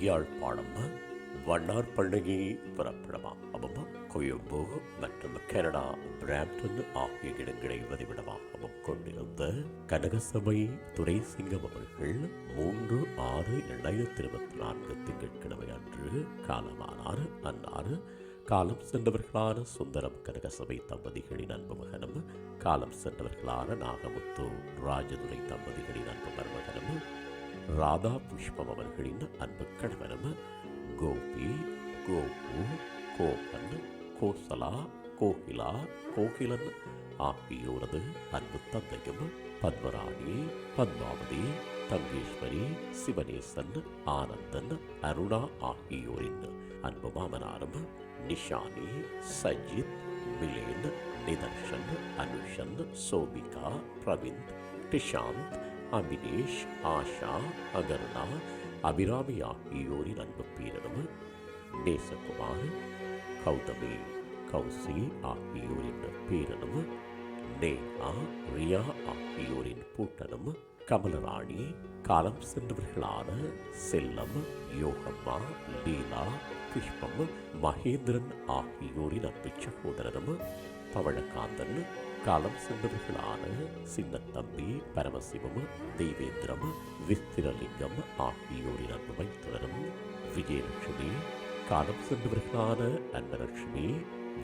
யாழ்ப்பாணம் வண்ணார் பண்டிகை பிறப்பிடமாகவும் கொழும்பு மற்றும் Canada Brampton ஆகிய இடங்களை வதிவிடமாகவும் கொண்டிருந்த கனகசபை துரைசிங்கம் அவர்கள் மூன்று ஆறு இரண்டாயிரத்தி இருபத்தி நான்கு திங்கட்கிழமை அன்று காலமானார். அன்னார் காலம் சென்றவர்களான சுந்தரம் கனகசபை தம்பதிகளின் அன்பு மகனும் காலம் சென்றவர்களான நாகமுத்து ராஜதுரை தம்பதிகளின் அன்பு மருமகனும் ராதா புஷ்பம் அவர்களின் அன்பு கணவனும் கோபி கோபு கோபன் கோசலா கோகிலா கோகிலன் ஆகியோரது அன்பு தந்தையும் பத்மராணி பத்மாவதி தங்கேஸ்வரி சிவனேசன் ஆனந்தன் அருணா ஆகியோரின் அன்பு மாமனாரும் நிஷானி சஜித் மிலேன் நிதர்ஷன் அனுஷன் சோபிகா பிரவிந்த் டிஷாந்த் அபினேஷ் ஆஷா அகர்ணா அபிராமி ஆகியோரின் அன்பு பேரனும் நேசகுமார் கௌதமி கௌசி ஆகியோரின் பேரனும் நேஹா ரியா ஆகியோரின் பூட்டனும் கமலராணி காலம் சென்றவர்களான செல்லம் யோகம்மா லீலா புஷ்பம் மகேந்திரன் ஆகியோரின் அன்பு சகோதரனும் பவழகாந்தன் காலம் சென்றவர்களான சின்னத்தம்பி பரமசிவம் தெய்வேந்திரம் விஸ்திரலிங்கம் ஆகியோரின் அன்பு மைத்துனரும் விஜயலட்சுமி காலம் சென்றவர்களான அன்னலட்சுமி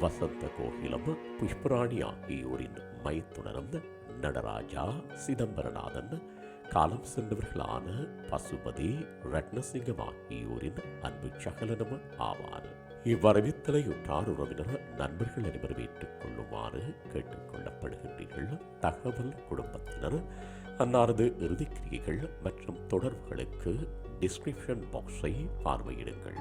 வசந்த கோகிலம் புஷ்பராணி ஆகியோரின் மைத்துணரும் நடராஜா சிதம்பரநாதன் காலம் சென்றவர்களான பசுபதி ரத்னசிங்கம் ஆகியோரின் அன்பு சகலனும் ஆவார். இவ்வரவித்தலையுற்றார் உறவினர் நண்பர்கள் அனைவரும் ஏற்றுக் கொள்ளுமாறு தகவல் குடும்பத்தினர் அன்னாரது இறுதிக்கிரியைகள் மற்றும் தொடர்புகளுக்கு டிஸ்கிரிப்ஷன் பாக்ஸை பார்வையிடுங்கள்.